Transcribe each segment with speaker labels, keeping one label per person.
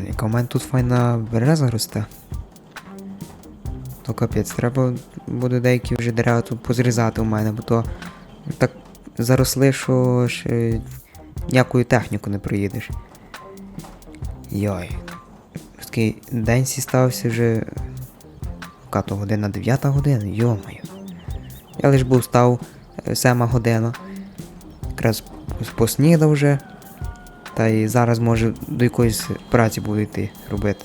Speaker 1: Блін, у мене тут файна береза росте. То капець, треба буде деякі вже дерева тут позрізати у мене, бо то так заросли, що ще ніякою техніку не проїдеш. Йой. Такий день стався вже. Яка то година, 9 година, йомаю. Я лиш був став е, сема година. Якраз поснідав вже. Та й зараз може до якоїсь праці буду йти робити.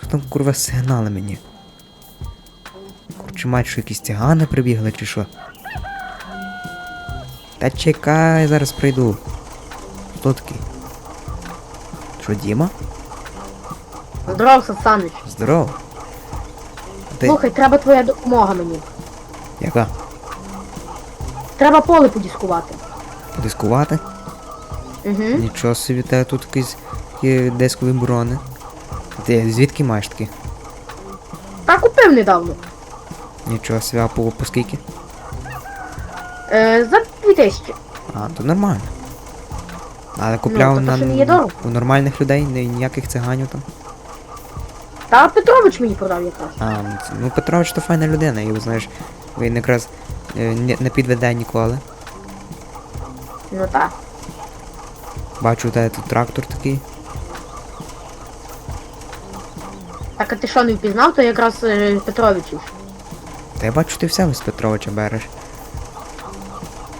Speaker 1: Хто там курва сигнали мені? Короче, мать, що якісь цигани прибігли чи що? Та чекай, зараз прийду. Хто такий? Що, Діма?
Speaker 2: Здорово, Сансанич.
Speaker 1: Здорово. А Ти...
Speaker 2: Слухай, треба твоя допомога мені.
Speaker 1: Яка?
Speaker 2: Треба поле подіскувати.
Speaker 1: Подискувати?
Speaker 2: Угу.
Speaker 1: Нічого собі, тебе тут якісь є дискові брони. Ти звідки маєш такі?
Speaker 2: Та купив недавно.
Speaker 1: Нічого собі, а по, по скільки?
Speaker 2: Е, за 2000.
Speaker 1: А, то нормально. Але купляв
Speaker 2: то
Speaker 1: на
Speaker 2: що не є дорого.
Speaker 1: у нормальних людей, ні- ніяких циганів там.
Speaker 2: Та Петрович мені продав якраз.
Speaker 1: А, ну, це- ну Петрович то файна людина, і знаєш, він якраз е, не, не підведе ніколи.
Speaker 2: Ну так.
Speaker 1: Бачу, тебе тут трактор такий.
Speaker 2: Так а ти що не впізнав, то якраз е, Петровичів.
Speaker 1: Та я бачу, ти все з Петровича береш.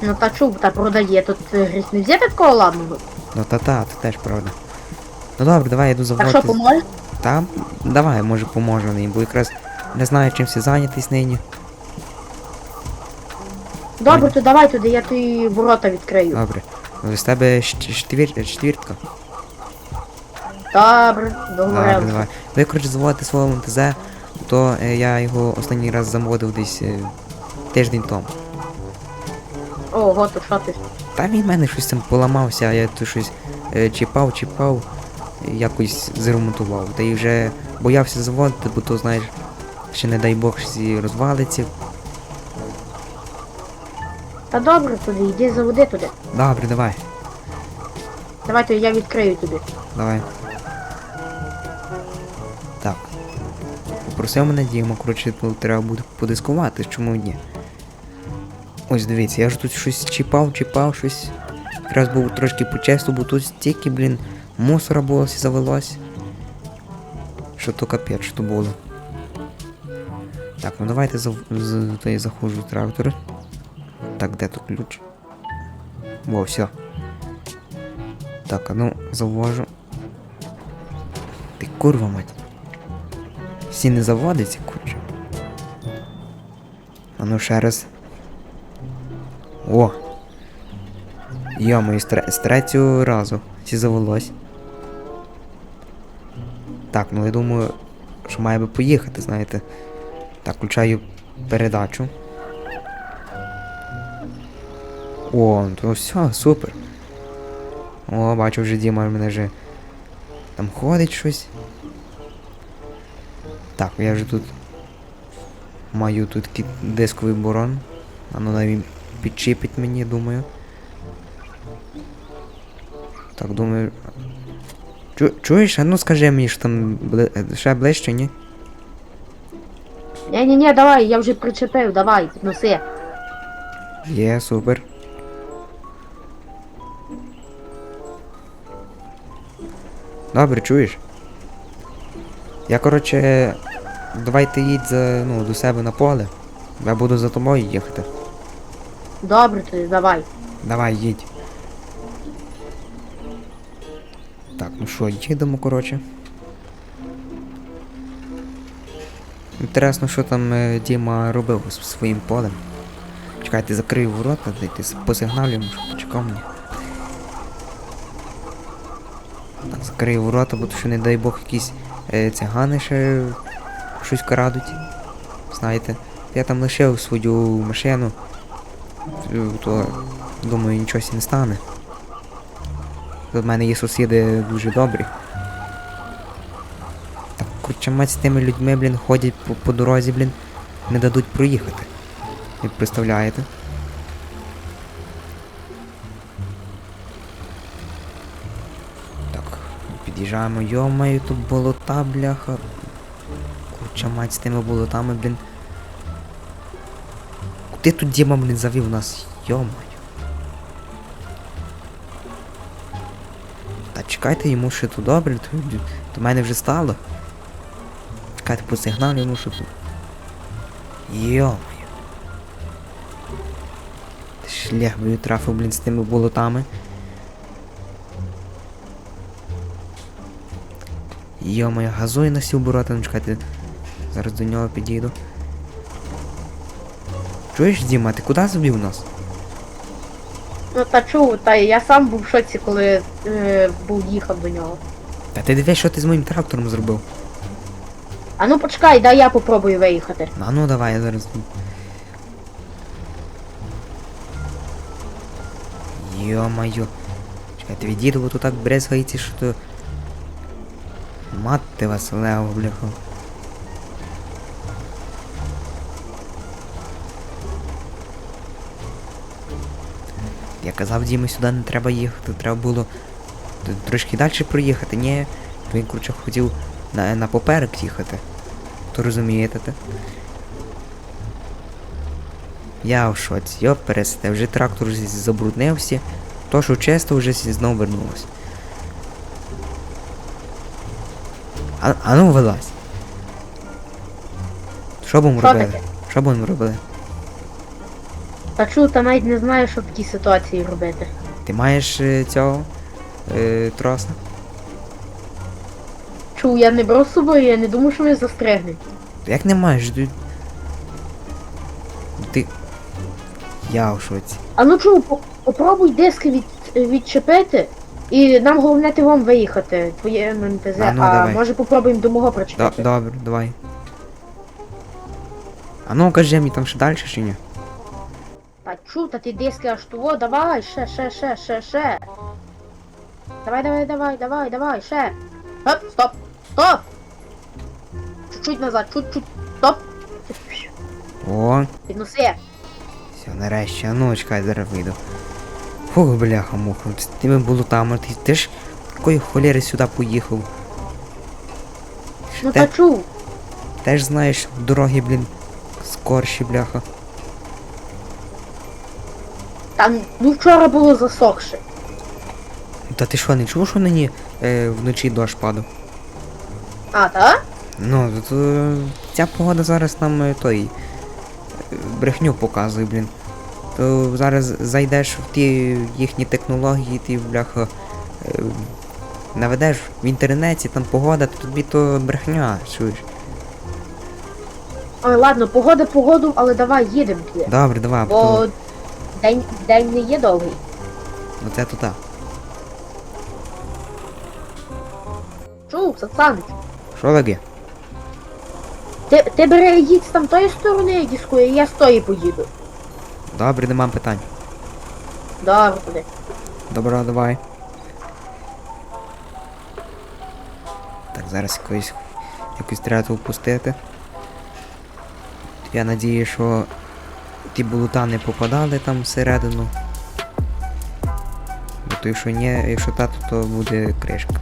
Speaker 2: Ну та чув, та продає. Тут е, не взяти такого ладного.
Speaker 1: Ну та-та, це теж правда. Ну добре, давай я йду
Speaker 2: Так що
Speaker 1: заводити.
Speaker 2: поможе?
Speaker 1: Та, давай, може поможу ним, бо якраз не знаю, чим всі зайнятись нині.
Speaker 2: Добре, то давай туди, я тобі ворота відкрию.
Speaker 1: Добре. З тебе четвіртка.
Speaker 2: Добре,
Speaker 1: Добре, давай. Ви, коротше, заводите свого МТЗ, то е, я його останній раз заводив десь е, тиждень тому.
Speaker 2: Ого, то що ти?
Speaker 1: Та він в мене щось там поламався, а я тут щось е, чіпав, чіпав, якось зремонтував. Та й вже боявся заводити, бо то, знаєш, ще не дай Бог всі розвалиться.
Speaker 2: Та добре туди, йди заводи туди.
Speaker 1: Добре, давай,
Speaker 2: Давай то я відкрию тобі.
Speaker 1: давай. Так. Попросив мене Діма, коротше, треба буде подискувати, чому ні. Ось дивіться, я ж тут щось чіпав, чіпав, щось. Якраз був трошки почесто, бо тут стільки, блін, мусора було, всі завелось. Що то капець, що то було. Так, ну давайте зав... з... то я заходжу в трактор. Так, де тут ключ? Во, все. Так, а ну завожу. Ти курва мать. Всі не заводиться, курче. А ну ще раз. О! З, тре- з третього разу всі завелось. Так, ну я думаю, що має би поїхати, знаєте. Так, включаю передачу. О, то все, супер. О, бачу вже Діма мене вже там ходить щось. Так, я вже тут маю тут такий дисковий бурон. А ну навіть підчіпить мені, думаю. Так, думаю. Чу, чуєш? А ну скажи мені, що там бли... ще ближче, ні?
Speaker 2: Ні-ні-ні, давай, я вже причепив, давай, підноси.
Speaker 1: Є, супер. Добре, чуєш? Я, коротше, давай ти їдь за, ну, до себе на поле. Я буду за тобою їхати.
Speaker 2: Добре тоді, давай.
Speaker 1: Давай, їдь. Так, ну що, їдемо, коротше. Інтересно, що там е, Діма робив зі своїм полем. Чекайте, закрию ворота, дайте с- посигналю йому, щоб почекав мені. Так, закрию ворота, бо то що не дай Бог якісь е, цигани ще щось крадуть. Знаєте. Я там лишив свою машину. е, То думаю нічого не стане. В мене є сусіди дуже добрі. Так, курча мать з тими людьми, блін, ходять по, по дорозі, блін, не дадуть проїхати. Як представляєте? Так, йомаю, тут болота, бляха. Курча мать з тими болотами, блін. Куди тут Діма, блін, завів нас? Йомаю. Та чекайте йому ще тут добре, то, до мене вже стало. Чекайте по сигналу йому що тут. Йомаю. Шлях би трафив, блін, з тими болотами. Йомаю, газує на сів борота, ну чекайте. Зараз до нього підійду. Чуєш, Діма, ти куди забів нас?
Speaker 2: Ну та чув, та я сам був в шоці, коли е, був їхав до нього.
Speaker 1: Та ти дивись, що ти з моїм трактором зробив.
Speaker 2: А ну почекай, дай я попробую виїхати.
Speaker 1: А ну давай, я зараз. Йо-моє. Чекайте, відійду, бо тут так брезгається, що то. Мати вас, Лео, бляха. Я казав Дімі, сюди не треба їхати, треба було трошки далі проїхати, ні. Він, коротше, хотів на, на поперек їхати. То розумієте те? Я в шоці, йоп, вже трактор забруднився, то що чисто вже сі- знов А, а ну вилазь. Що будемо
Speaker 2: Що
Speaker 1: робити?
Speaker 2: таке?
Speaker 1: Що будемо робити?
Speaker 2: Та чув, та навіть не знаю, що в такій ситуації робити.
Speaker 1: Ти маєш е, цього е, троса?
Speaker 2: Чув, я не брав з собою, я не думав, що ми застрягнемо.
Speaker 1: Як не маєш? Ти... Ти. Я в шоці.
Speaker 2: А ну чув, по- попробуй диски від, відчепити. І нам головне ти вам виїхати, твоє МТЗ,
Speaker 1: А
Speaker 2: а,
Speaker 1: ну, давай.
Speaker 2: може попробуємо до мого
Speaker 1: До,
Speaker 2: причепити.
Speaker 1: добре, давай. А ну кажи мені там ще далі чи ні?
Speaker 2: Та чув, та ти диски аж того, давай, ще, ще, ще, ще, ще. Давай, давай, давай, давай, давай, ще. Стоп, стоп, стоп! Чуть-чуть назад, чуть-чуть, стоп.
Speaker 1: О,
Speaker 2: Підноси.
Speaker 1: все, нарешті, а ну чекай, зараз вийду. Фух, бляха муха, з тими болотами, ти, ти ж такої холєри сюди поїхав.
Speaker 2: Ну та чув.
Speaker 1: Теж знаєш, дороги, блін, скорші, бляха.
Speaker 2: Там, ну вчора було засохше.
Speaker 1: Та ти що, не чув, що нині е, вночі дощ падав?
Speaker 2: А, та?
Speaker 1: Ну, то, то ця погода зараз нам е, той е, брехню показує, блін. То зараз зайдеш в ті їхні технології, ти бляха е, наведеш в інтернеті, там погода, то тобі то брехня, чуєш.
Speaker 2: Ой, ладно, погода погоду, але давай їдемо туди.
Speaker 1: Добре, давай,
Speaker 2: Бо день, день не є довгий.
Speaker 1: ну це то так.
Speaker 2: Чув, Сацанич.
Speaker 1: Що таке?
Speaker 2: Ти, ти бери їдь з там тої сторони дискує, і я з тої поїду.
Speaker 1: Добре, нема питань.
Speaker 2: Добре.
Speaker 1: Добре, давай. Так, зараз якось, якось треба впустити. Я надію, що ті болота не попадали там всередину. Бо то якщо ні, якщо так, то буде кришка.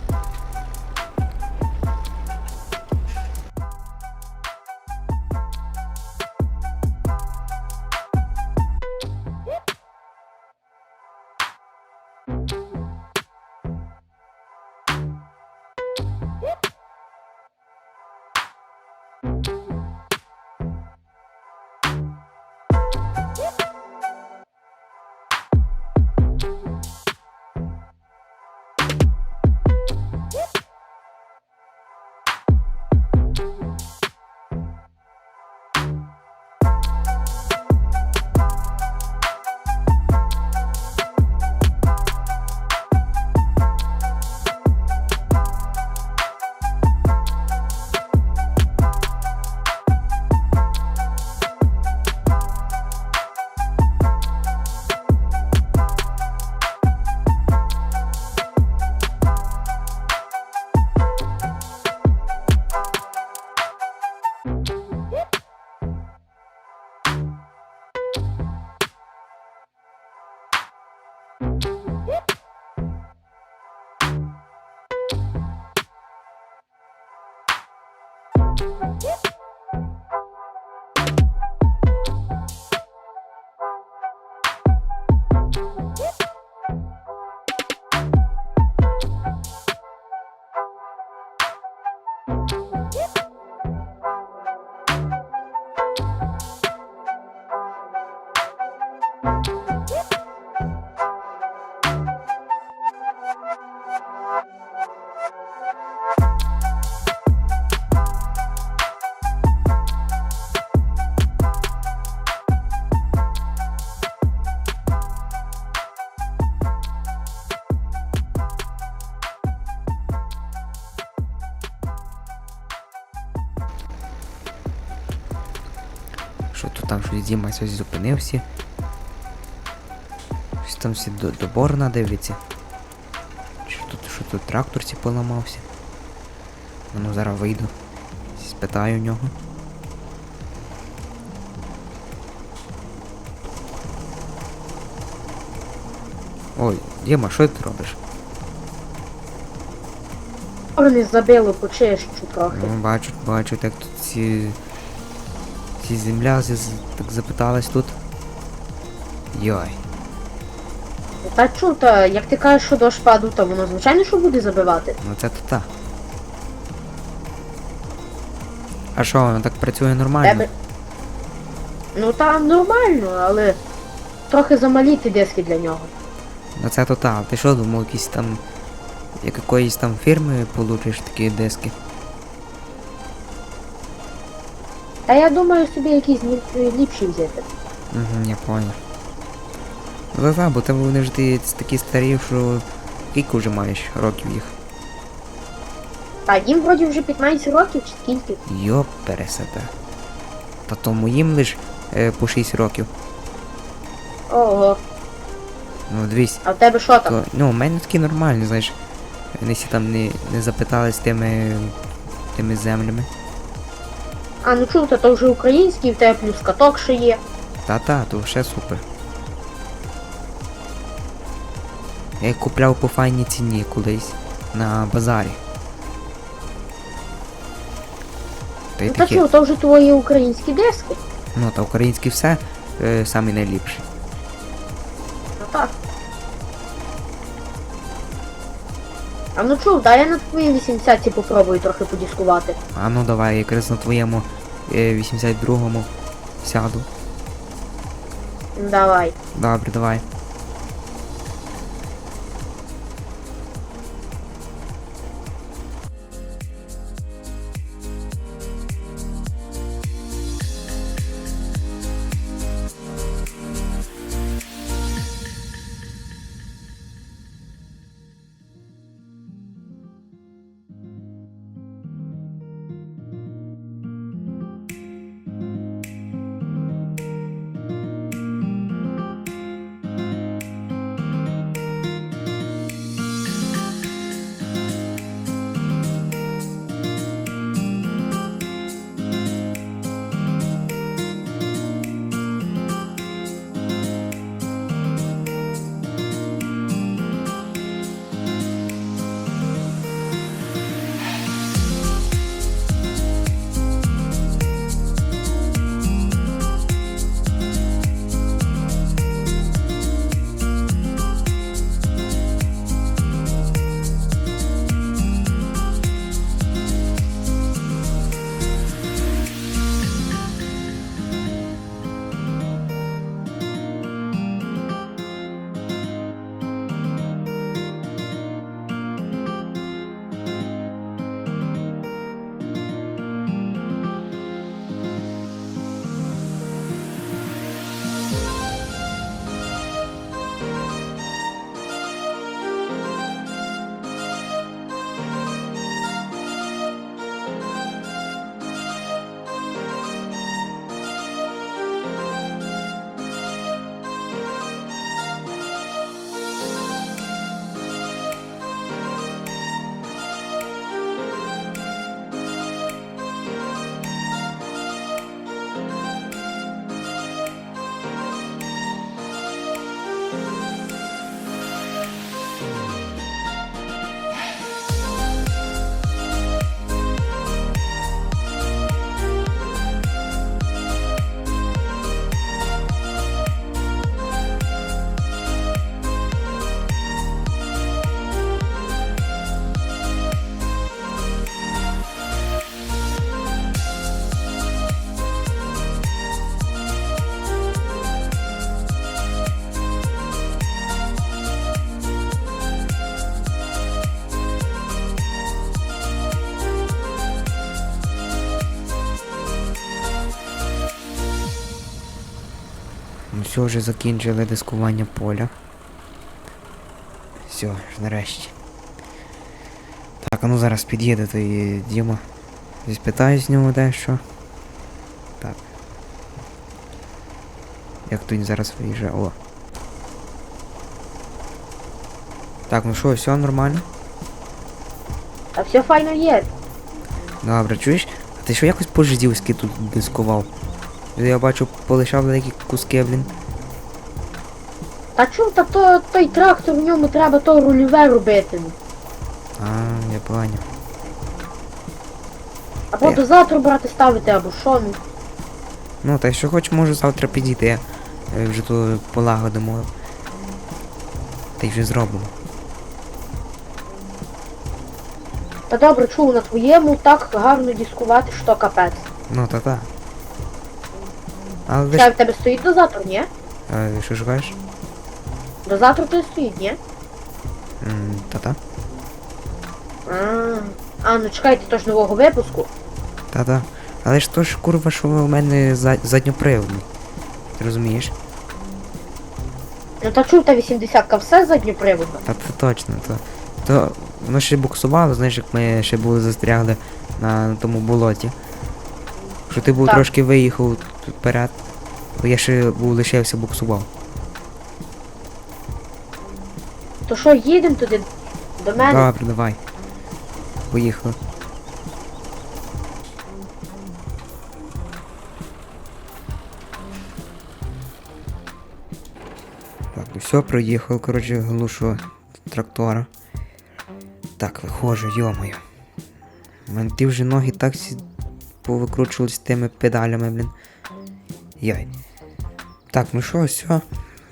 Speaker 1: Що тут там щось Діма щось зупинився. Щось там всі до, до борна дивляться. Що тут, що тут тракторці поламався. Ну зараз вийду. Спитаю у нього. Ой, Діма, що ти робиш?
Speaker 2: Вони забили, почищу трохи.
Speaker 1: Ну, бачу, бачу, так тут ці. Ці земля так запиталась тут. Йой.
Speaker 2: Та чу, та як ти кажеш, що дощ паду, то воно звичайно що буде забивати.
Speaker 1: Ну це то та. А що, воно так працює нормально?
Speaker 2: Тебе. Ну там нормально, але трохи замалі ті диски для нього.
Speaker 1: Ну це то та. Ти що думав, якісь там. Як якоїсь там фірми получиш такі диски?
Speaker 2: Та я думаю собі якісь ліп- ліпші взяти.
Speaker 1: Угу, я понял. Ну та, бо там вони ж ти такі старі, що. Скільки вже маєш років їх?
Speaker 2: Та їм вроді вже 15 років чи скільки.
Speaker 1: Йоп, пересете. Та тому їм лиш е, по 6 років.
Speaker 2: Ого,
Speaker 1: Ну дивись.
Speaker 2: а в тебе що там?
Speaker 1: То, ну, у мене такі нормальні, знаєш. Вони всі там не, не запитали з тими, тими землями.
Speaker 2: А ну чув, то вже український, в тебе плюс каток ще є.
Speaker 1: Та-та, то ще супер. Я їх купляв по файній ціні колись на базарі. Та й
Speaker 2: Ну та чув, то вже твої українські диски.
Speaker 1: Ну, та українські все е, самі найліпші.
Speaker 2: А ну чув, дай я на твої 80 попробую трохи подіскувати.
Speaker 1: А ну давай, якраз на твоєму е, 82-му сяду.
Speaker 2: Давай.
Speaker 1: Добре, давай. Все, вже закінчили дискування поля. Все, нарешті. Так, а ну зараз під'їде той Діма. Спитаю з нього дещо. Так. Як він зараз виїжджає. О. Так, ну що, все нормально?
Speaker 2: Та все файно є.
Speaker 1: Добре, чуєш? А ти що якось по-жидівськи тут дискував? Я бачу, полишав деякі куски, блін.
Speaker 2: Та чув, та то той трактор в ньому треба то рульове робити.
Speaker 1: А, я поняв.
Speaker 2: Або
Speaker 1: Е.
Speaker 2: до завтра брати ставити, або що. ну.
Speaker 1: Ну, та якщо хоч можу завтра підійти, я е, вже то полагодимо. Та й вже зробимо.
Speaker 2: Та добре, чув, на твоєму так гарно дискувати, що капець.
Speaker 1: Ну, та та. Але
Speaker 2: Це
Speaker 1: ж.
Speaker 2: в тебе стоїть дозатор, ні?
Speaker 1: Е, що ж кажеш?
Speaker 2: Дозатор то стоїть, ні?
Speaker 1: М, Та та.
Speaker 2: А, а, ну чекайте, то ж нового випуску.
Speaker 1: Та та. Але ж то ж курва, що в мене за... задньоприводний. Ти розумієш?
Speaker 2: Ну та чув, та 80-ка все задньоприводно.
Speaker 1: Та це точно, то. То воно ще буксувало, знаєш, як ми ще були застрягли на тому болоті. Що ти був
Speaker 2: Так.
Speaker 1: трошки виїхав тут вперед, то я ще був лишився буксував.
Speaker 2: То що, їдемо туди до мене?
Speaker 1: Добре, давай. Поїхали. Так, все, проїхав, коротше, глушу трактора. Так, виходжу, йомою. Мене ті вже ноги так повикручувались тими педалями, блін. Йой. Так, ну що, все.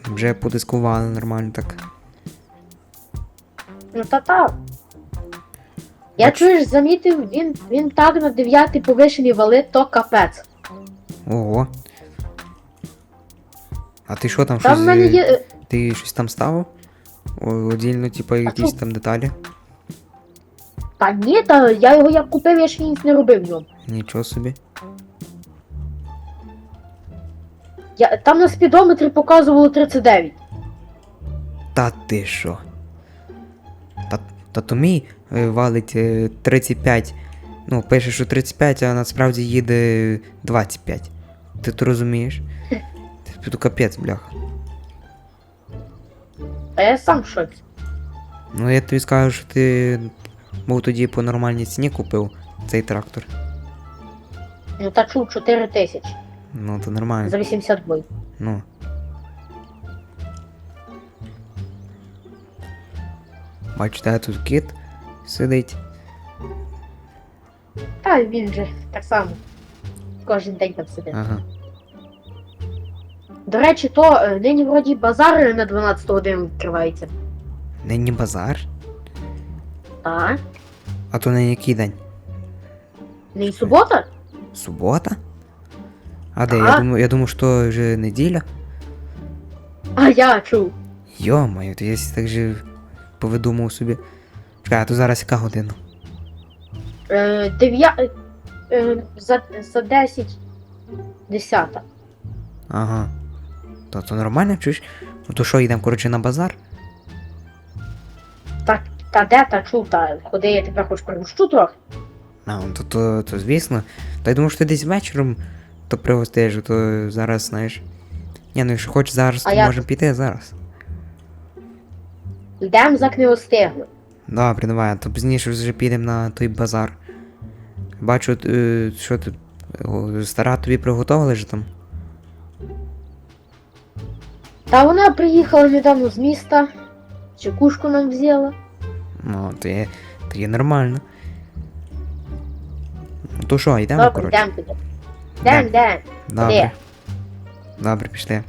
Speaker 1: Вже подискували нормально так.
Speaker 2: Ну та та. Я чуєш, замітив, він, він так на 9 повишеній валить, то капець.
Speaker 1: Ого. А ти що там
Speaker 2: Там
Speaker 1: щось?
Speaker 2: мене
Speaker 1: е,
Speaker 2: є. е,
Speaker 1: Ти щось там ставив? Отдільно, типа, якісь
Speaker 2: що?
Speaker 1: там деталі?
Speaker 2: Та ні, та я його як купив, я ще ніц не робив в ньому.
Speaker 1: Нічого собі.
Speaker 2: Я, там на спідометрі показувало 39.
Speaker 1: Та ти що? Та, та то мій е, валить е, 35. Ну, пише, що 35, а насправді їде 25. Ти то розумієш? Це тут капець, бляха.
Speaker 2: А я сам шоці.
Speaker 1: Ну я тобі скажу, що ти був тоді по нормальній ціні купив цей трактор.
Speaker 2: Ну та чув 4 тисячі
Speaker 1: Ну, то нормально.
Speaker 2: за 82.
Speaker 1: Ну. Бачите, тут кіт сидить.
Speaker 2: Та він же так само. Кожен день там сидить.
Speaker 1: Ага.
Speaker 2: До речі, то е, нині вроді базар на 12 годину відкривається.
Speaker 1: Нині базар.
Speaker 2: А?
Speaker 1: А то на який день?
Speaker 2: Не субота?
Speaker 1: Субота? А де? Я
Speaker 2: Ага.
Speaker 1: думаю, я думаю, що вже неділя.
Speaker 2: А я чув.
Speaker 1: Йо-моє, то я сі так же повидумав собі. Чекай, а то зараз яка година?
Speaker 2: Е, дев'я... е, е, за, за 10. 10.
Speaker 1: Ага. То то нормально, чуєш? Ну то що, йдемо, коротше, на базар?
Speaker 2: Так, та де та чув, та ходи, я тебе хоч пригощу трохи.
Speaker 1: А, ну, то, то, то звісно. Та я думаю, що ти десь вечором то пригостиш, то зараз, знаєш. Ні, ну якщо хочеш зараз,
Speaker 2: А
Speaker 1: то
Speaker 2: як?
Speaker 1: можемо піти зараз.
Speaker 2: Йдемо за книгостигли.
Speaker 1: Добре, давай, а то пізніше вже підемо на той базар. Бачу, е, що о, Стара тобі приготували ж там.
Speaker 2: Та вона приїхала недавно з міста. Чекушку нам взяла.
Speaker 1: Ну, то є, то є нормально. Ну то що, йдемо,
Speaker 2: Добре,
Speaker 1: коротше.
Speaker 2: йдемо туди. Йдемо, йдемо.
Speaker 1: Добре. Добре, пішли.